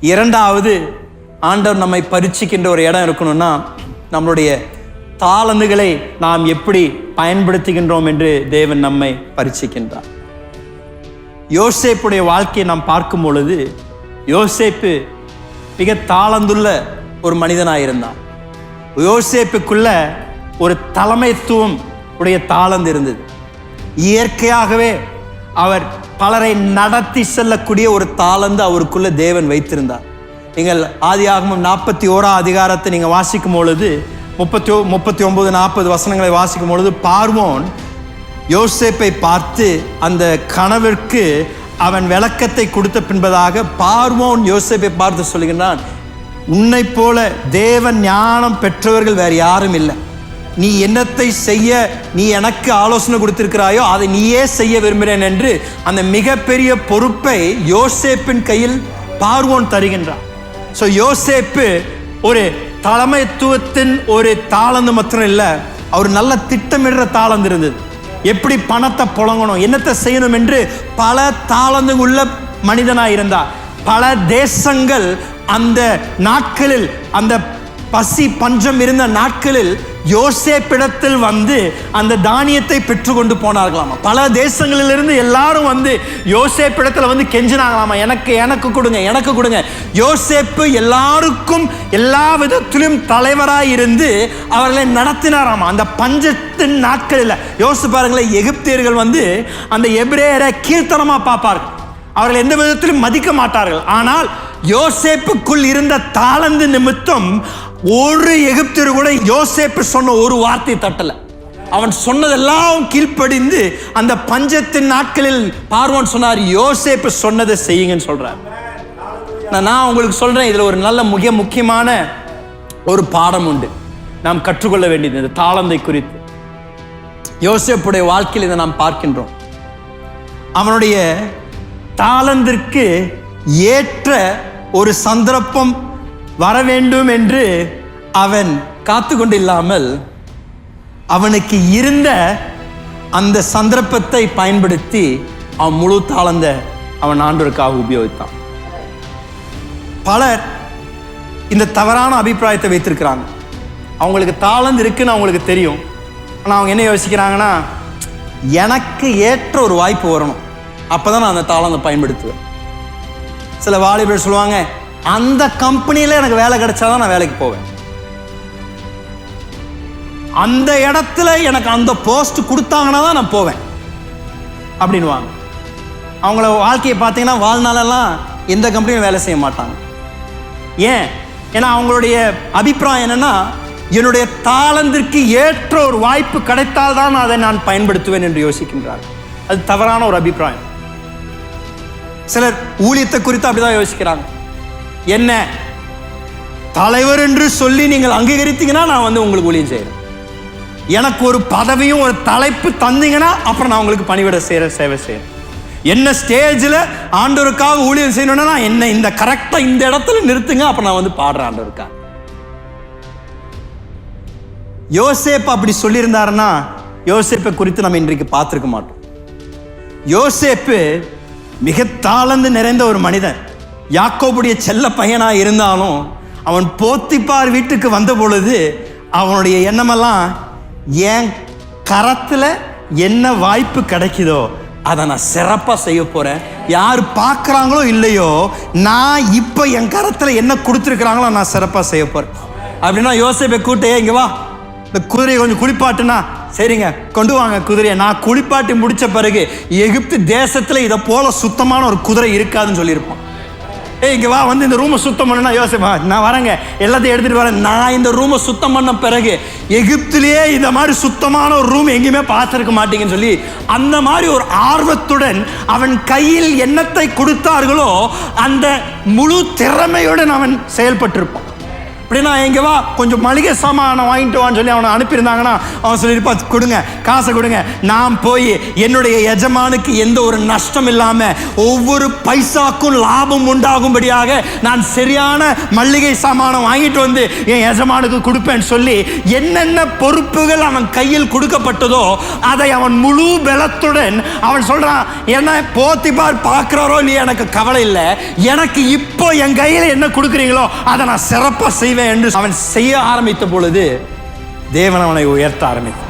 இரண்டாவது ஆண்டவர் நம்மை பரிச்சிக்கின்ற ஒரு இடம் இருக்கணும்னா நம்மளுடைய தாளந்துகளை நாம் எப்படி பயன்படுத்துகின்றோம் என்று தேவன் நம்மை பரிச்சிக்கின்றார் யோசேப்புடைய வாழ்க்கையை நாம் பார்க்கும் பொழுது யோசேப்பு மிக தாளந்துள்ள ஒரு மனிதனாக இருந்தான். யோசேப்புக்குள்ள ஒரு தலைமைத்துவம் உடைய தாளந்து இருந்தது. இயற்கையாகவே அவர் பலரை நடத்தி செல்லக்கூடிய ஒரு தாளந்து அவருக்குள்ள தேவன் வைத்திருந்தார். நீங்கள் ஆதியாகமம் நாற்பத்தி ஓரா அதிகாரத்தை நீங்கள் வாசிக்கும் பொழுது முப்பத்தி ஒ முப்பத்தி ஒன்பது நாற்பது வசனங்களை வாசிக்கும் பொழுது பார்வோன் யோசேப்பை பார்த்து அந்த கனவிற்கு அவன் விளக்கத்தை கொடுத்த பின்பதாக பார்வோன் யோசேப்பை பார்த்து சொல்லுகின்றான் உன்னை போல தேவன் ஞானம் பெற்றவர்கள் வேறு யாரும் இல்லை. நீ என்னத்தை செய்ய நீ எனக்கு ஆலோசனை கொடுத்திருக்கிறாயோ அதை நீயே செய்ய விரும்புகிறேன் என்று அந்த மிகப்பெரிய பொறுப்பை யோசேப்பின் கையில் பார்வோன் தருகின்றான். ஸோ யோசேப்பு ஒரு தலைமைத்துவத்தின் ஒரு தாளந்து மாத்திரம் இல்லை அவர் நல்ல திட்டமிடுற தாளந்து இருந்தது. எப்படி பணத்தை புழங்கணும் என்னத்தை செய்யணும் என்று பல தாளந்து உள்ள மனிதனாக இருந்தார். பல தேசங்கள் அந்த நாட்களில் அந்த பசி பஞ்சம் இருந்த நாட்களில் யோசேப்பிடத்தில் வந்து அந்த தானியத்தை பெற்றுக்கொண்டு போனார்களாமா. பல தேசங்களிலிருந்து எல்லாரும் வந்து யோசேப்பிடத்தில் வந்து கெஞ்சினாங்களாமா. எனக்கு எனக்கு கொடுங்க எனக்கு கொடுங்க. யோசேப்பு எல்லாருக்கும் எல்லா விதத்திலும் தலைவராக இருந்து அவர்களை நடத்தினாராமா. அந்த பஞ்சத்தின் நாட்களில் யோசிச்சு பாருங்களேன் எகிப்தியர்கள் வந்து அந்த எபிரேயரை கீர்த்தனமாக பார்ப்பார்கள். அவர்கள் எந்த விதத்திலும் மதிக்க மாட்டார்கள். ஆனால் யோசேப்புக்குள் இருந்த தாளந்து நிமித்தம் ஒரு எகிப்தியர் கூட யோசேப்பு சொன்ன ஒரு வார்த்தை தட்டல. அவன் சொன்னதெல்லாம் கீழ்ப்படிந்து அந்த பஞ்சத்தின் நாட்களில் பார்வன் சொன்னார் யோசேப்பு சொன்னதை செய்யுங்கன்னு சொல்றார். நான் நான் உங்களுக்கு சொல்றேன் இதுல ஒரு நல்ல மிக முக்கியமான ஒரு பாடம் உண்டு. நாம் கற்றுக்கொள்ள வேண்டியது இந்த தாளந்தை குறித்து. யோசேப்புடைய வாழ்க்கையில் இதை நாம் பார்க்கின்றோம். அவனுடைய தாளந்திற்கு ஏற்ற ஒரு சந்தர்ப்பம் வர வேண்டும் என்று அவன் காத்து கொண்டில்லாமல் அவனுக்கு இருந்த அந்த சந்தர்ப்பத்தை பயன்படுத்தி அவன் முழு தாளந்த அவன் ஆண்டோருக்காக உபயோகித்தான். பலர் இந்த தவறான அபிப்பிராயத்தை வைத்திருக்கிறாங்க. அவங்களுக்கு தாளந்து இருக்குன்னு அவங்களுக்கு தெரியும். ஆனால் அவங்க என்ன யோசிக்கிறாங்கன்னா எனக்கு ஏற்ற ஒரு வாய்ப்பு வரணும். அப்போ தான் நான் அந்த தாளந்தை பயன்படுத்துவேன். சில வாலிபர் சொல்லுவாங்க அந்த கம்பெனியில் எனக்கு வேலை கிடைச்சாதான் நான் வேலைக்கு போவேன். அந்த இடத்துல எனக்கு அந்த போஸ்ட் கொடுத்தாங்கன்னா தான் நான் போவேன். அப்படின்வாங்க அவங்கள வாழ்க்கையை பார்த்தீங்கன்னா வாழ்நாளெல்லாம் எந்த கம்பெனியும் வேலை செய்ய மாட்டாங்க. ஏன்? ஏன்னா அவங்களுடைய அபிப்பிராயம் என்னன்னா என்னுடைய தாளந்திற்கு ஏற்ற ஒரு வாய்ப்பு கிடைத்தால் தான் அதை நான் பயன்படுத்துவேன் என்று யோசிக்கின்றார். அது தவறான ஒரு அபிப்பிராயம். சிலர் ஊழியத்தை குறித்து அப்படிதான் யோசிக்கிறாங்க. என்ன? தலைவர் என்று சொல்லி நீங்கள் அங்கீகரித்தீங்கன்னா நான் வந்து உங்களுக்கு ஊழியம் செய்கிறேன் எனக்கு ஒரு பதவியும் ஒரு தலைப்பு தந்தீங்கன்னா அப்புறம் நான் உங்களுக்கு பணிவிட செய்கிற சேவை செய்கிறேன் என்ன ஸ்டேஜில் ஆண்டவருக்காக ஊழியம் செய்யணும்னா என்ன இந்த கரெக்டாக இந்த இடத்துல நிறுத்துங்க அப்புறம் நான் வந்து பாடுறேன் ஆண்டோருக்கா யோசேப் அப்படி சொல்லியிருந்தாருன்னா யோசேப்பை குறித்து நம்ம இன்றைக்கு பார்த்துருக்க மாட்டோம். யோசேப்பு மிக தாளந்து நிறைந்த ஒரு மனிதன். யாக்கோபுடைய செல்ல பையனா இருந்தாலும் அவன் போத்திப்பார் வீட்டுக்கு வந்த பொழுது அவனுடைய எண்ணமெல்லாம் என் கரத்தில் என்ன வாய்ப்பு கிடைக்குதோ அதை நான் சிறப்பாக செய்ய போகிறேன் யார் பார்க்குறாங்களோ இல்லையோ நான் இப்போ என் கரத்தில் என்ன கொடுத்துருக்குறாங்களோ நான் சிறப்பாக செய்ய போகிறேன் அப்படின்னா யோசிப்பை கூட்டே இங்கே வா. இந்த குதிரையை கொஞ்சம் குளிப்பாட்டுனா. சரிங்க கொண்டு வாங்க குதிரையை. நான் குளிப்பாட்டி முடித்த பிறகு எகிப்து தேசத்தில் இதை போல சுத்தமான ஒரு குதிரை இருக்காதுன்னு சொல்லியிருப்பான். ஏய் இங்கே வா வந்து இந்த ரூமை சுத்தம் பண்ணா யோசிப்பா நான் வரேங்க. எல்லாத்தையும் எடுத்துகிட்டு வரேன். நான் இந்த ரூமை சுத்தம் பண்ண பிறகு எகிப்திலேயே இந்த மாதிரி சுத்தமான ஒரு ரூம் எங்கேயுமே பார்த்துருக்க மாட்டீங்கன்னு சொல்லி அந்த மாதிரி ஒரு ஆர்வத்துடன் அவன் கையில் என்னத்தை கொடுத்தார்களோ அந்த முழு திறமையுடன் அவன் செயல்பட்டிருப்பான். அப்படின்னா எங்க வா கொஞ்சம் மளிகை சாமான் வாங்கிட்டு வான்னு சொல்லி அவனை அனுப்பியிருந்தாங்கன்னா அவன் சொல்லியிருப்பா கொடுங்க காசை கொடுங்க. நான் போய் என்னுடைய எஜமானுக்கு எந்த ஒரு நஷ்டம் இல்லாமல் ஒவ்வொரு பைசாக்கும் லாபம் உண்டாகும்படியாக நான் சரியான மளிகை சாமானம் வாங்கிட்டு வந்து என் எஜமானுக்கு கொடுப்பேன்னு சொல்லி என்னென்ன பொறுப்புகள் அவன் கையில் கொடுக்கப்பட்டதோ அதை அவன் முழு பலத்துடன் அவன் சொல்கிறான் என்ன போத்திபார் பார்க்குறாரோ இல்லையா எனக்கு கவலை இல்லை. எனக்கு இப்போ என் கையில் என்ன கொடுக்குறீங்களோ அதை நான் சிறப்பாக செய்வேன். என்று அவன் செய்ய ஆரம்பித்த பொழுது தேவன் அவனை உயர்த்த ஆரம்பித்தான்.